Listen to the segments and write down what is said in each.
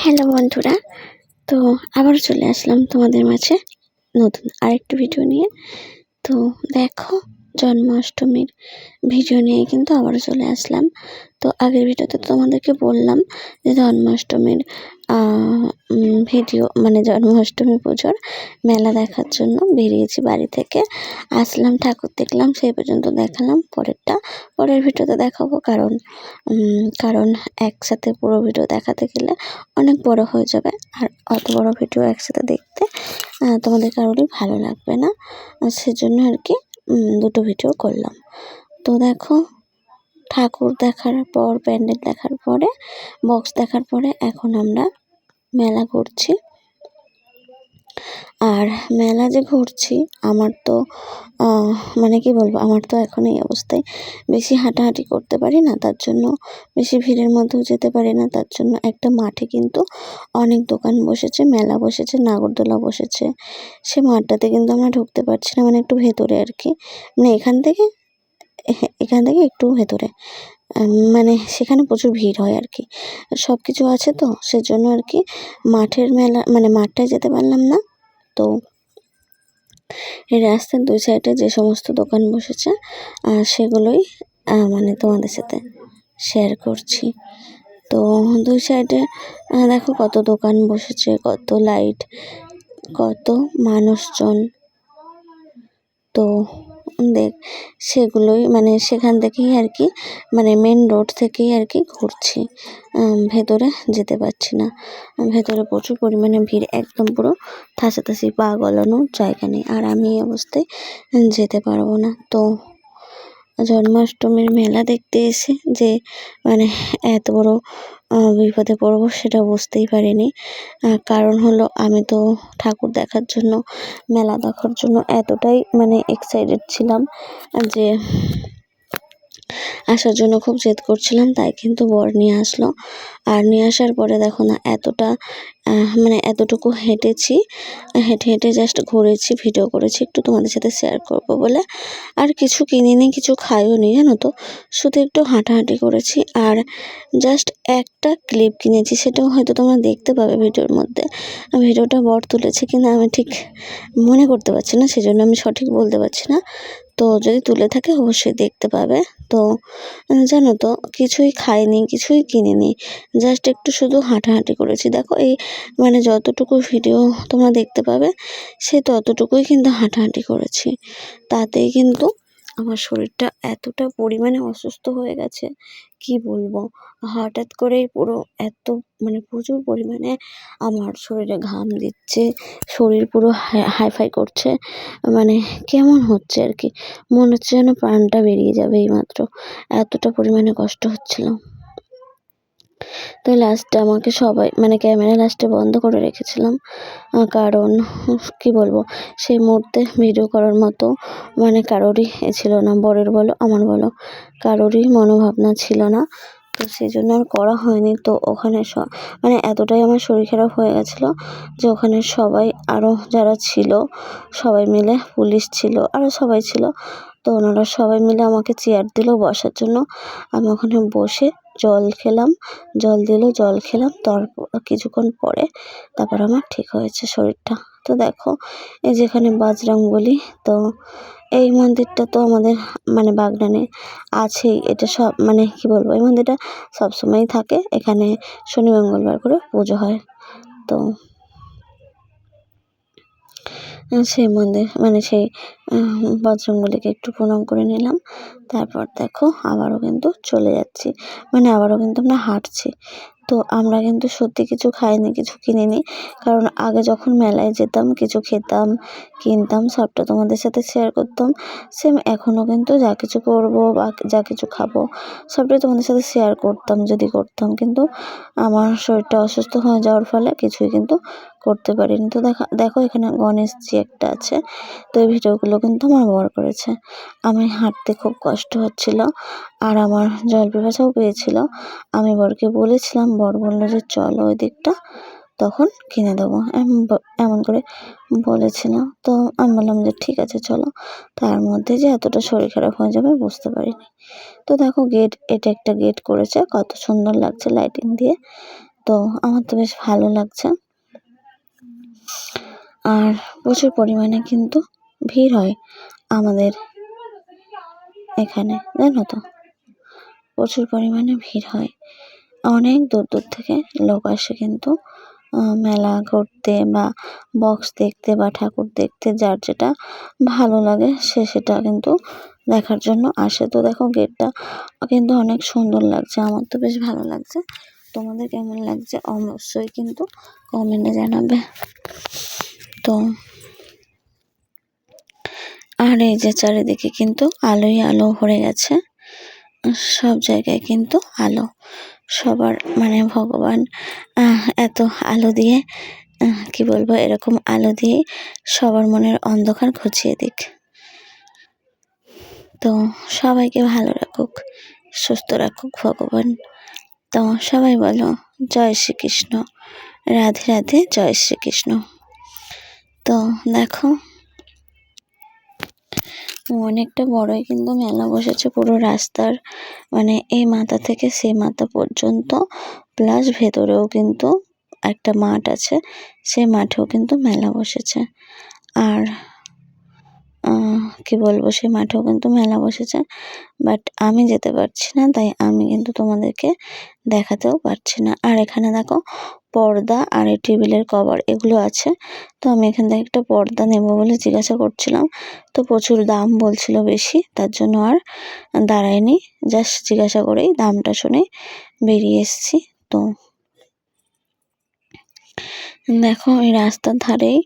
Hello বন্ধুরা, তো আবার চলে আসলাম তোমাদের মাঝে নতুন আরেকটি ভিডিও নিয়ে। তো দেখো, জন্মাষ্টমীর ভিডিও নিয়ে কিন্তু আবার চলে আসলাম। তো আগের ভিডিওতে তোমাদেরকে বললাম যে জন্মাষ্টমীর ভিডিও মানে জন্মাষ্টমী পুজোর মেলা দেখার জন্য বেরিয়েছি বাড়ি থেকে। আসলাম, ঠাকুর দেখলাম, সেই পর্যন্ত দেখালাম। পরেরটা, পরের ভিডিওতে দেখাবো কারণ কারণ একসাথে পুরো ভিডিও দেখাতে গেলে অনেক বড় হয়ে যাবে। আর অত বড় ভিডিও একসাথে দেখতে তোমাদের কারোরই ভালো লাগবে না। সেজন্য আর কি দুটো ভিডিও করলাম। তো দেখো ঠাকুর দেখার পর, প্যান্ডেল দেখার পরে বক্স দেখার পরে এখন আমরা মেলা ঘুরছি। আর মেলা যে ঘুরছি, আমার তো মানে কি বলব, আমার তো এখন এই অবস্থায় বেশি হাঁটাহাঁটি করতে পারি না, তার জন্য বেশি ভিড়ের মধ্যেও যেতে পারি না, তার জন্য একটা মাঠে কিন্তু অনেক দোকান বসেছে, মেলা বসেছে, নাগরদোলা বসেছে। সে মাঠটাতে কিন্তু আমরা ঢুকতে পারছি না মানে একটু ভেতরে আর কি। মানে এখান থেকে এখান থেকে একটু ভেতরে। মানে সেখানে প্রচুর ভিড় হয় আর কি। সব কিছু আছে তো, সেজন্য আর কি মাঠের মেলা মানে মাঠটায় যেতে পারলাম না। তো রাস্তার দুই সাইডে যে সমস্ত দোকান বসেছে সেগুলোই মানে তোমাদের সাথে শেয়ার করছি। তো দুই সাইডে দেখো কত দোকান বসেছে, কত লাইট কত মানুষজন। তো দেখ সেগুলোই মানে সেখান থেকেই আর কি মানে মেন রোড থেকেই আর কি ঘুরছি। ভেতরে যেতে পারছি না। ভেতরে প্রচুর পরিমাণে ভিড়, একদম পুরো ঠাসাঠাসি পা গলানোর জায়গা নেই। আর আমি এই অবস্থায় যেতে পারব না। তো জন্মাষ্টমীর মেলা দেখতে এসে যে মানে এত বড় বিপদে পড়ব সেটা বুঝতেই পারিনি। কারণ হলো আমি তো ঠাকুর দেখার জন্য, মেলা দেখার জন্য এতটাই মানে এক্সাইটেড ছিলাম যে আসার জন্য খুব জেদ করছিলাম, তাই কিন্তু বর নিয়ে আসলো। আর নিয়ে আসার পরে দেখো না, এতটা মানে এতটুকু হেঁটেছি, হেঁটে হেঁটে জাস্ট ঘুরেছি ভিডিও করেছি, একটু তোমাদের সাথে শেয়ার করব বলে। আর কিছু কিনিনি, কিছু খাইও নি, জানো তো? শুধু একটু হাঁটাহাঁটি করেছি, আর জাস্ট একটা ক্লিপ কিনেছি, সেটাও হয়তো তোমরা দেখতে পাবে ভিডিওর মধ্যে। ভিডিওটা বর তুলেছে কিনা আমি ঠিক মনে করতে পারছি না, সেজন্য আমি সঠিক বলতে পারছি না। তো যদি তুলে থাকে অবশ্যই দেখতে পাবে। তো জানো তো, কিছুই খাইনি, কিছুই কিনিনি। জাস্ট একটু শুধু হাঁটাহাঁটি করেছি। দেখো এই মানে যতটুকু ভিডিও তোমরা দেখতে পাবে, সে ততটুকুই কিন্তু হাঁটাহাঁটি করেছি। তাতেই কিন্তু আমার শরীরটা এতটা পরিমাণে অসুস্থ হয়ে গেছে, কি বলব? হঠাৎ করেই পুরো এত মানে প্রচুর পরিমাণে আমার শরীরে ঘাম দিচ্ছে, শরীর পুরো হাইফাই করছে মানে কেমন হচ্ছে আর কি? মনে হচ্ছে যেন প্রাণটা বেরিয়ে যাবে এইমাত্র। এতটা পরিমাণে কষ্ট হচ্ছিল। তো লাস্টে আমাকে সবাই মানে ক্যামেরা লাস্টে বন্ধ করে রেখেছিলাম। কারণ কি বলব? সেই মুহূর্তে ভিডিও করার মতো মানে কারোরই ছিল না। বরের বলো, আমার বলো, কারোরই মনোভাবনা ছিল না। তো সেই জন্য আর করা হয়নি। তো ওখানে মানে এতটাই আমার শরীর খারাপ হয়ে গেছিল যে ওখানে সবাই আরও যারা ছিল, সবাই মিলে পুলিশ ছিল আরও সবাই ছিল। তো ওনারা সবাই মিলে আমাকে চেয়ার দিল বসার জন্য। আমি ওখানে বসে জল খেলাম, জল দিল, জল খেলাম, তারপর কিছুক্ষণ পরে তারপর আমার ঠিক হয়েছে শরীরটা। তো দেখো, এই যেখানে বজরংবলী তো এই মন্দিরটা তো আমাদের মানে বাগনানে আছেই, এটা সব মানে কি বলব, এই মন্দিরটা সবসময়ই থাকে, এখানে শনি মঙ্গলবার করে পুজো হয়। তো সেই মন্দির মানে সেই বজরংবলীকে একটু প্রণাম করে নিলাম। তারপর দেখো, আবারও কিন্তু চলে যাচ্ছি। মানে আবারও কিন্তু আমরা হাঁটছি। তো আমরা কিন্তু সত্যি কিছু খাইনি, কিছু কিনিনি। কারণ আগে যখন মেলায় যেতাম, কিছু খেতাম, কিনতাম, সবটা তোমাদের সাথে শেয়ার করতাম সেম এখনও কিন্তু যা কিছু করব বা যা কিছু খাব, সবটাই তোমাদের সাথে শেয়ার করতাম, যদি করতাম। কিন্তু আমার শরীরটা অসুস্থ হয়ে যাওয়ার ফলে কিছুই কিন্তু করতে পারিনি। তো দেখা, দেখো এখানে গণেশ গণেশজি একটা আছে, তো এই ভিডিওগুলো কিন্তু আমার বর করেছে। আমি হাঁটতে খুব কষ্ট হচ্ছিল, আর আমার জল পিপাসাও পেয়েছিল। আমি বরকে বলেছিলাম বর বলল যে, চলো ওই দিকটা তখন কিনে দেবো। এমন করে বলেছিল। তো আমি বললাম যে, ঠিক আছে, চলো। তার মধ্যে যে এতটা শরীর খারাপ হয়ে যাবে বুঝতে পারিনি। তো দেখো গেট, এটা একটা গেট করেছে, কত সুন্দর লাগছে লাইটিং দিয়ে। তো আমার তো বেশ ভালো লাগছে। আর প্রচুর পরিমাণে কিন্তু ভিড় হয় আমাদের এখানে, জানো তো? প্রচুর পরিমাণে ভিড় হয়। অনেক দূর দূর থেকে লোক আসে কিন্তু মেলা ঘুরতে বা বক্স দেখতে বা ঠাকুর দেখতে যার যেটা ভালো লাগে সে সেটা কিন্তু দেখার জন্য আসে। তো দেখো গেটটা কিন্তু অনেক সুন্দর লাগছে, আমার তো বেশ ভালো লাগছে। তোমাদের কেমন লাগছে অবশ্যই কিন্তু কমেন্টে জানাবে। তো আর এই যে চারিদিকে কিন্তু আলোই আলো ভরে গেছে, সব জায়গায় কিন্তু আলো। সবার মানে ভগবান এত আলো দিয়ে কি বলব, এরকম আলো দিয়ে সবার মনের অন্ধকার ঘুচিয়ে দিক। তো সবাইকে ভালো রাখুক, সুস্থ রাখুক ভগবান। তো সবাই বলো, জয় শ্রীকৃষ্ণ, রাধে রাধে, জয় শ্রীকৃষ্ণ। তো দেখো অনেকটা বড়ই, কিন্তু মেলা বসেছে পুরো রাস্তার মানে এই মাথা থেকে সেই মাথা পর্যন্ত প্লাস ভেতরেও কিন্তু একটা মাঠ আছে সেই মাঠেও কিন্তু মেলা বসেছে। আর কি বলব, সেই মাঠেও কিন্তু মেলা বসেছে। বাট আমি যেতে পারছি না, তাই আমি কিন্তু তোমাদেরকে দেখাতেও পারছি না। আর এখানে দেখো, পর্দা আর এই টেবিলের কভার, এগুলো আছে। তো আমি এখান থেকে একটা পর্দা নেব বলে জিজ্ঞাসা করছিলাম। তো প্রচুর দাম বলছিল বেশি, তার জন্য আর দাঁড়ায়নি। জাস্ট জিজ্ঞাসা করেই দামটা শুনে বেরিয়ে এসেছি। তো দেখো, এই রাস্তার ধারেই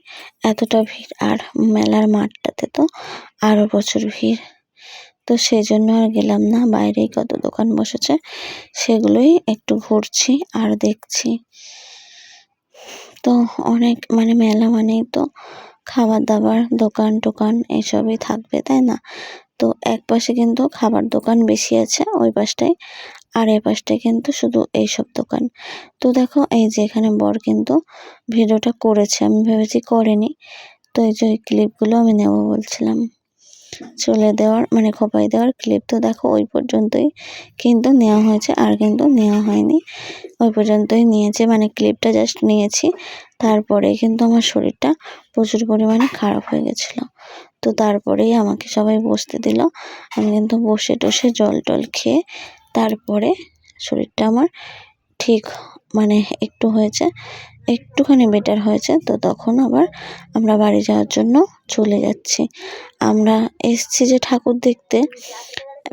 এতটা ভিড় আর মেলার মাঠটাতে তো আরও প্রচুর ভিড়। তো সেই জন্য আর গেলাম না, বাইরেই কত দোকান বসেছে, সেগুলোই একটু ঘুরছি আর দেখছি। তো অনেক মানে মেলা মানেই তো খাবার দাবার দোকান টোকান এসবই থাকবে, তাই না? তো এক পাশে কিন্তু খাবার দোকান বেশি আছে, ওই পাশটায় আর এই পাশটায় কিন্তু শুধু এইসব দোকান। তো দেখো, এই যে এখানে বর কিন্তু ভিডিওটা করেছে। আমি ভেবেছি করেনি। তো এই যে ক্লিপগুলো আমি নেব বলছিলাম। চলে দেওয়ার মানে খোপাই দেওয়ার ক্লিপ তো দেখো, ওই পর্যন্তই কিন্তু নেওয়া হয়েছে, আর কিন্তু নেওয়া হয়নি। ওই পর্যন্তই নিয়েছে মানে ক্লিপটা জাস্ট নিয়েছি। তারপরে কিন্তু আমার শরীরটা প্রচুর পরিমাণে খারাপ হয়ে গেছিল। তো তারপরেই আমাকে সবাই বসতে দিল। আমি কিন্তু বসে টসে জল টল খেয়ে তারপরে শরীরটা আমার ঠিক মানে একটু হয়েছে, একটুখানি বেটার হয়েছে, তো তখন আবার আমরা বাড়ি যাওয়ার জন্য চলে যাচ্ছি। আমরা এসছি যে ঠাকুর দেখতে,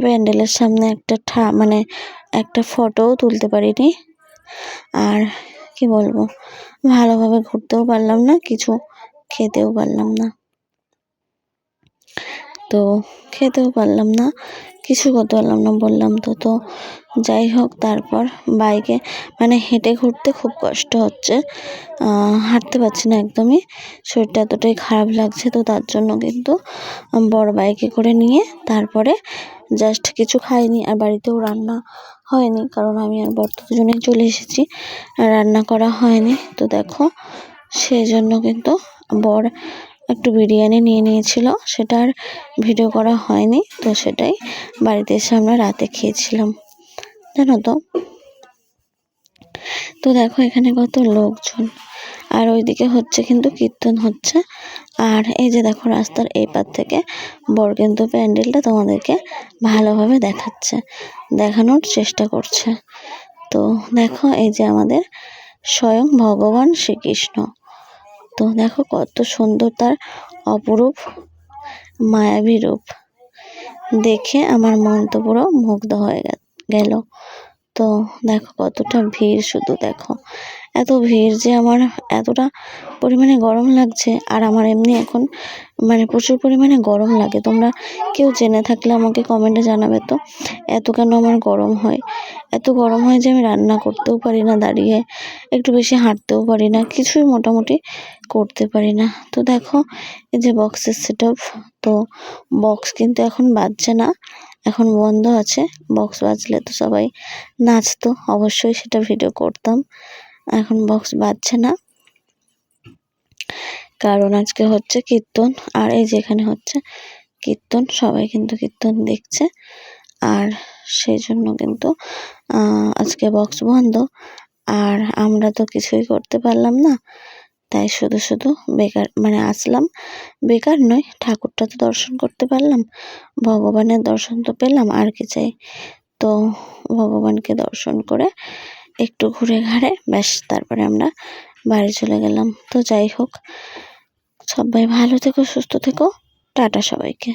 প্যান্ডেলের সামনে একটা ঠা মানে একটা ফটোও তুলতে পারিনি। আর কি বলব, ভালোভাবে ঘুরতেও পারলাম না, কিছু খেতেও পারলাম না। তো খেতেও পারলাম না, কিছু করতে পারলাম না, বললাম তো তো যাই হোক তারপর বাইকে মানে হেঁটে ঘুরতে খুব কষ্ট হচ্ছে হাঁটতে পারছি না একদমই, শরীরটা এতটাই খারাপ লাগছে তো তার জন্য কিন্তু বড় বাইকে করে নিয়ে তারপরে জাস্ট কিছু খাইনি আর বাড়িতেও রান্না হয়নি কারণ আমি আর বর দুজনে চলে এসেছি রান্না করা হয়নি, তো দেখো সেই জন্য কিন্তু বর একটু বিরিয়ানি নিয়ে নিয়েছিল। সেটা আর ভিডিও করা হয়নি, তো সেটাই বাড়িতে এসে আমরা রাতে খেয়েছিলাম। জানো তো? তো দেখো এখানে কত লোকজন। আর ওইদিকে হচ্ছে কিন্তু কীর্তন হচ্ছে। আর এই যে দেখো রাস্তার এই পার থেকে বর কিন্তু প্যান্ডেলটা তোমাদেরকে ভালোভাবে দেখাচ্ছে, দেখানোর চেষ্টা করছে। তো দেখো এই যে আমাদের স্বয়ং ভগবান শ্রীকৃষ্ণ। তো দেখো কত সুন্দর তার অপরূপ, মায়াবী রূপ। দেখে আমার মন তো পুরো মুগ্ধ হয়ে গেল। তো দেখো কতটা ভিড় শুধু দেখো। এত ভিড় যে আমার এতটা পরিমাণে গরম লাগছে। আর আমার এমনি এখন মানে প্রচুর পরিমাণে গরম লাগে। তোমরা কেউ জেনে থাকলে আমাকে কমেন্টে জানাবে তো। এত কেন আমার গরম হয়? এত গরম হয় যে আমি রান্না করতেও পারি না, দাঁড়িয়ে একটু বেশি হাঁটতেও পারি না, কিছুই মোটামুটি করতে পারি না। তো দেখো, এই যে বক্সের সেট তো বক্স কিন্তু এখন বাজছে না, এখন বন্ধ আছে। বক্স বাজলে তো সবাই নাচতো, অবশ্যই সেটা ভিডিও করতাম। এখন বক্স বাজছে না। কারণ আজকে হচ্ছে কীর্তন, আর এই যেখানে হচ্ছে কীর্তন, সবাই কিন্তু কীর্তন দেখছে। আর সেই জন্য কিন্তু আজকে বক্স বন্ধ। আর আমরা তো কিছুই করতে পারলাম না। তাই শুধু শুধু বেকার মানে আসলাম। বেকার নয় ঠাকুরটা তো দর্শন করতে পারলাম। ভগবানের দর্শন তো পেলাম, আর কি চাই। তো ভগবানকে দর্শন করে একটু ঘুরে ঘাড়ে, ব্যাস, তারপরে আমরা বাড়ি চলে গেলাম। তো যাই হোক, সবাই ভালো থেকো, সুস্থ থেকো। টাটা সবাইকে।